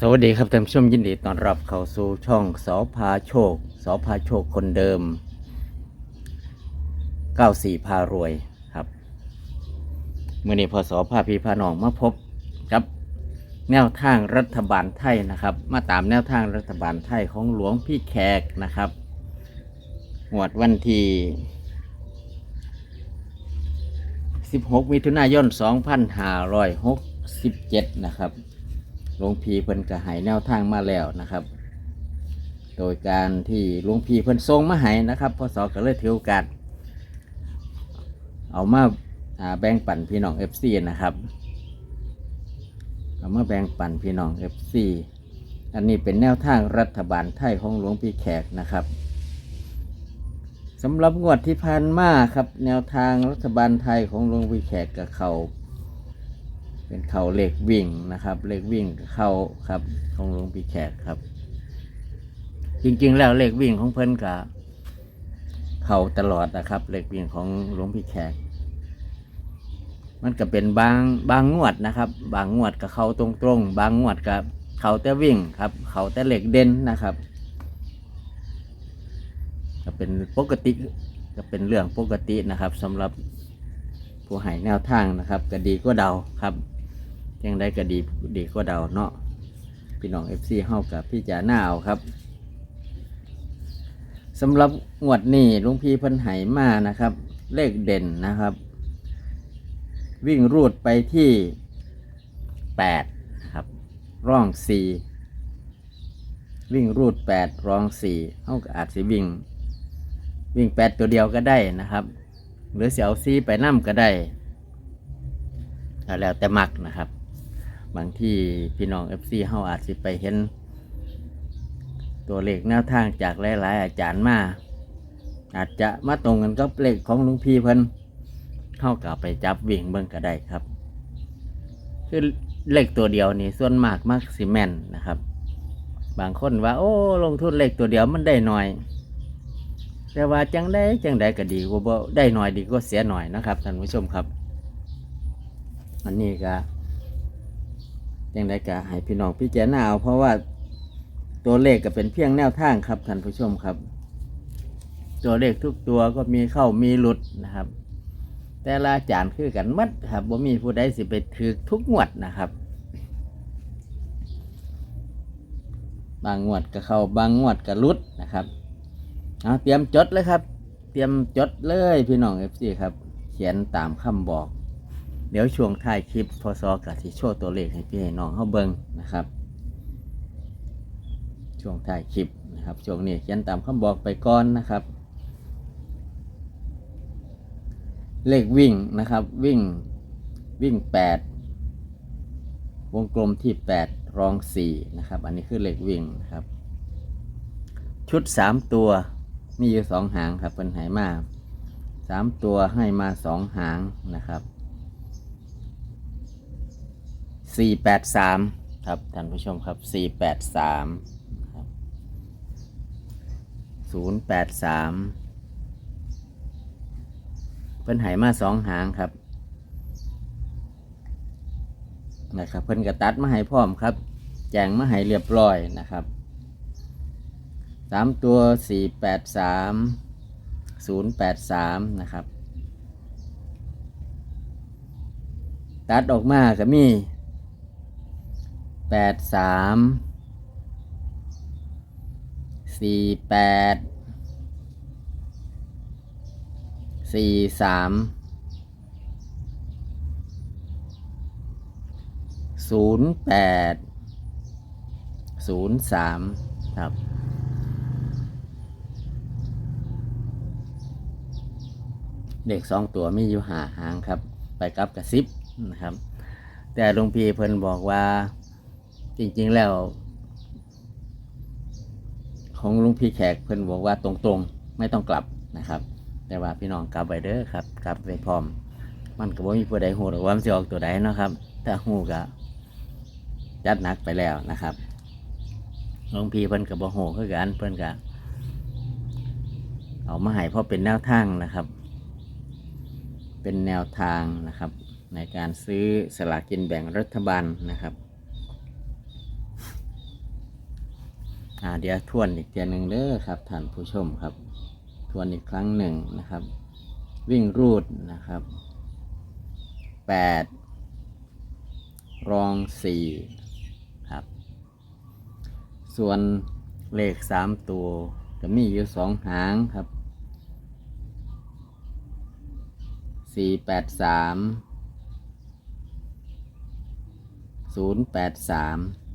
สวัสดีครับท่านผู้ชมยินดีต้อนรับเข้าสู่ช่องสอพาโชคสอพาโชคคนเดิม 94 พารวยครับเมื่อนี้พอสอพาพี่พาน้องมาพบกับแนวทางรัฐบาลไทยนะครับ มาตามแนวทางรัฐบาลไทยของหลวงพี่แขกนะครับหวดวันที่16มิถุนายน 2567 นะครับ หลวงพีเพิ่นก็ให้แนวทางมาแล้วนะครับ โดยการที่หลวงพีเพิ่นทรงมาให้นะครับพศก็เลยถือโอกาสเอามาแบ่งปันพี่น้อง FC นะครับ เอามาแบ่งปันพี่น้อง FC อันนี้เป็นแนวทางรัฐบาลไทยของหลวงพี่แขกนะครับสำหรับงวดที่ผ่านมาครับ แนวทางรัฐบาลไทยของหลวงพี่แขกกับเขา เป็นเข่าเหล็กวิ่งนะครับเหล็กวิ่งเข้าครับของหลวงพี่แขกครับ จริงๆ แล้วเหล็กวิ่งของเพิ่นกับเข่าตลอดนะครับเหล็กวิ่งของหลวงพี่แขก มันก็เป็นบางบางงวดนะครับ บางงวดกับเข่าตรงๆ บางงวดกับเข่าแต่วิ่งครับ เข่าแต่เหล็กเด่นนะครับก็เป็นปกติก็เป็นเรื่องปกตินะครับสำหรับผู้ให้แนวทางนะครับ ก็ดีก็เดาครับ ยังได้ก็ดีดีก็เดาเนาะพี่น้องเอฟซีเฮากับพี่จ๋าหน้าเอาครับสำหรับงวดนี้ลุงพี่เพันไหมานะครับ เลขเด่นนะครับ วิ่งรูดไปที่แปดนะครับร่องสี่วิ่งรูดแปดรองสี่เฮาก็อาจสิวิ่ง วิ่งแปดตัวเดียวก็ได้นะครับ หรือเสียวซีไปนั่มก็ได้ แล้วแต่มักนะครับ บางที่พี่น้อง FC เฮาอาจสิไปเห็น ตัวเลขแนวทางจากหลาย ๆ อาจารย์มา อาจจะมาตรงกันกับเลขของลุงพี่เพิ่นเข้ากับไปจับวิ่งเบิ่งก็ได้ครับ คือเลขตัวเดียวนี่ส่วนมากมักสิแม่นนะครับ บางคนว่า โอ้ลงทุนเลขตัวเดียวมันได้หน่อย แต่ว่าจังได้จังได้ก็ดีกว่าได้หน่อยดีกว่าเสียหน่อยนะครับท่านผู้ชมครับ อันนี้ก็ จังได้ก็ให้พี่น้องพี่เจารณาเอาเพราะว่าตัวเลขก็เป็นเพียงแนวทางครับท่านผู้ชมครับ ตัวเลขทุกตัวก็มีเข้ามีหลุดนะครับ แต่ละจารย์คือกันมัดครับว่ามีผู้ใดสิไปถือทุกงวดนะครับ บางงวดก็เข้าบางงวดก็หลุดนะครับเอาเตรียมจดเลยครับ เตรียมจดเลยพี่น้องเอฟซีครับ เขียนตามคำบอก เดี๋ยวช่วงท้ายคลิปพศกับที่โชว์ตัวเลขให้พี่ให้น้องเขาเบิ้งนะครับ ช่วงท้ายคลิปนะครับช่วงนี้เขียนตามคำบอกไปก่อนนะครับ เลขวิ่งนะครับวิ่งวิ่งแปดวงกลมที่แปดรองสี่นะครับ อันนี้คือเลขวิ่งนะครับ ชุดสามตัวมีอยู่สองหางครับเป็นไหมาสามตัวให้มาสองหางนะครับ สี่แปดสามครับท่านผู้ชมครับสี่แปดสามศูนย์แปดสามเป็นไหมาสองหางครับนะครับเพิ่นกระตัดมาให้พร้อมครับ แจงมาให้เรียบร้อยนะครับสามตัวสี่แปดสามศูนย์แปดสามนะครับ ตัดออกมาก็มี แปดสามสี่แปดสี่สามศูนย์แปดศูนย์สามครับเด็กสองตัวมีอยู่หาหางครับ ไปกับกระซิบนะครับ แต่หลวงพี่เพิ่นบอกว่า จริง ๆ แล้ว ของลุงพี่แขกเพิ่นบอกว่าตรงๆไม่ต้องกลับนะครับ แต่ว่าพี่น้องกลับไปเด้อครับ กลับไปพร้อม มันก็บ่มีผู้ใดฮู้หรอกว่ามันสิออกตัวใดเนาะครับ แต่ฮู้ก็จัดหนักไปแล้วนะครับลวงพี่เพิ่นก็บ่ฮู้คือกันเพิ่นก็เอามาให้เพราะเป็นแนวทางนะครับ เป็นแนวทางนะครับ ในการซื้อสลากกินแบ่งรัฐบาลนะครับาเดี๋ยวทวนอีกเตียหนึ่งเด้อครับท่านผู้ชมครับ ทวนอีกครั้งหนึ่งนะครับ วิ่งรูดนะครับ 8 รอง 4 ครับ ส่วนเลข 3 ตัวก็มีอยู่ 2 หางครับ 483 083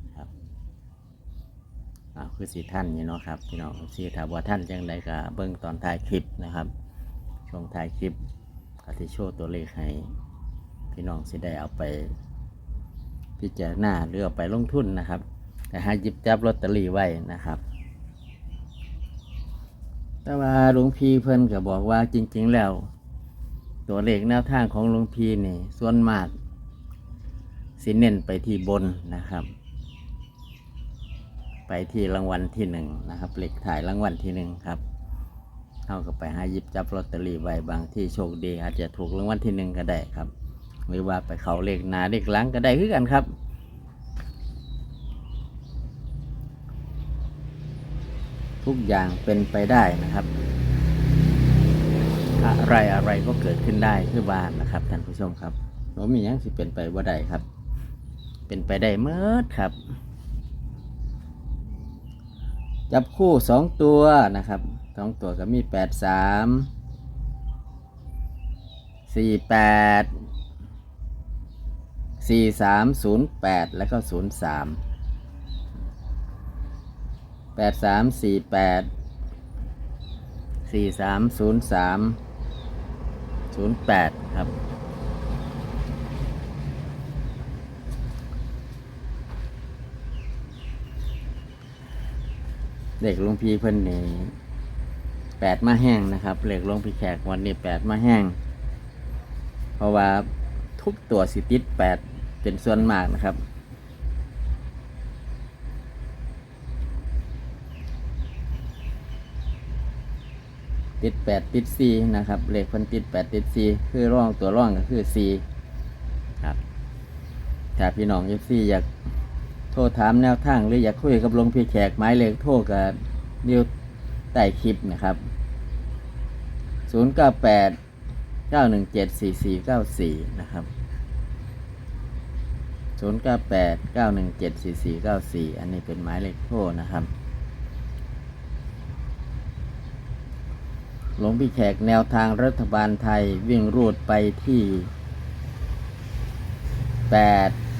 เอาคือสีท่านนี่เนาะครับพี่น้องสีถาว่าท่านจังไดก็เบิ้งตอนท้ายคลิปนะครับ ช่วงท้ายคลิปก็สิโชว์ตัวเลขให้ พี่น้องสิได้เอาไป พิจารณาหรือเอาไปลงทุนนะครับ แต่ให้จิบจับลอตเตอรี่ไว้นะครับ แต่ว่าหลวงพี่เพิ่นก็บอกว่าจริง ๆ แล้ว ตัวเลขแนวทางของหลวงพี่นี่ส่วนมากสิเน้นไปที่บนนะครับ ไปที่รางวัลที่หนึ่งนะครับเลขถ่ายรางวัลที่หนึ่งครับเท่ากับไปหายิบจับลอตเตอรี่ไว้บางที่โชคดี อาจจะถูกรางวัลที่หนึ่งก็ได้ครับ หรือว่าไปเขาเลขหนาเลขหลังก็ได้คือกันครับทุกอย่างเป็นไปได้นะครับ อะไรอะไรก็เกิดขึ้นได้คือบ้านนะครับท่านผู้ชมครับหนูมีหยังสิเป็นไปว่าได้ครับ เป็นไปได้เมื่อครับ จับคู่สองตัวนะครับสองตัวก็มีแปดสามสี่แปดสี่สามศูนย์แปดแล้วก็ศูนย์สามแปดสามสี่แปดสี่สามศูนย์สามศูนย์แปดครับ เด็กหลวงพี่เพิ่นนี่แปดมาแห้งนะครับเหล็กหลวงพี่แขกวันนี้แปดมาแห้ง เพราะว่าทุกตัวสิติดแปดเป็นส่วนมากนะครับติดแปดติดสี่นะครับเลขพิ่นติดแปดติดสี่คือร่องตัวร่องก็คือสี่ครับถ้าพี่น้องเอฟซีอยาก โทรถามแนวทางหรืออยากคุยกับหลวงพี่แขกหมายเลขโทรกับนิวใต้คลิปนะครับ 0 9 8 9 1 7 4 4 9 4 นะครับ 0 9 8 9 1 7 4 4 9 4 อันนี้เป็นหมายเลขโทรนะครับหลวงพี่แขกแนวทางรัฐบาลไทยวิ่งรูดไปที่ 8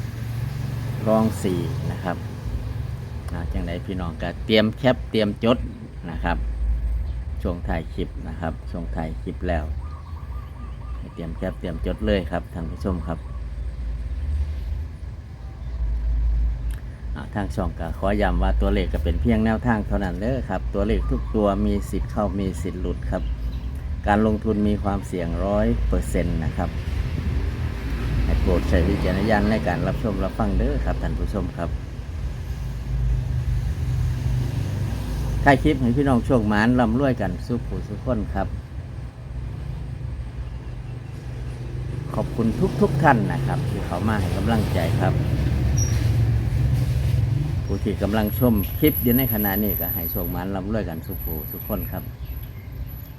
รองสี่นะครับอ่าจังไดพี่น้องก็เตรียมแคปเตรียมจดนะครับ ช่วงถ่ายคลิปนะครับช่วงถ่ายคลิปแล้ว เตรียมแคปเตรียมจดเลยครับท่านผู้ชมครับทางช่องก็ขอย้ำว่าตัวเลขก็เป็นเพียงแนวทางเท่านั้นเด้อครับ ตัวเลขทุกตัวมีสิทธิ์เข้ามีสิทธิ์หลุดครับ การลงทุนมีความเสี่ยงร้อยเปอร์เซ็นต์นะครับ โปรดใช้วิจารณญาณในการรับชมรับฟังเด้อครับท่านผู้ชมครับถ่ายคลิปให้พี่น้องโชคหมานร่ำรวยกันสู้ผู้สู้คนครับ ขอบคุณทุกทุกท่านนะครับ ที่เขามาให้กำลังใจครับ ผู้ที่กำลังชมคลิปอยู่ในขณะนี้ก็ให้โชคหมานร่ำรวยกันสู้ผู้สู้คนครับ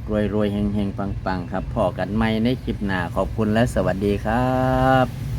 รวยรวยเฮงเฮงปังปังครับพอกันไหมในคลิปหน้าขอบคุณและสวัสดีครับ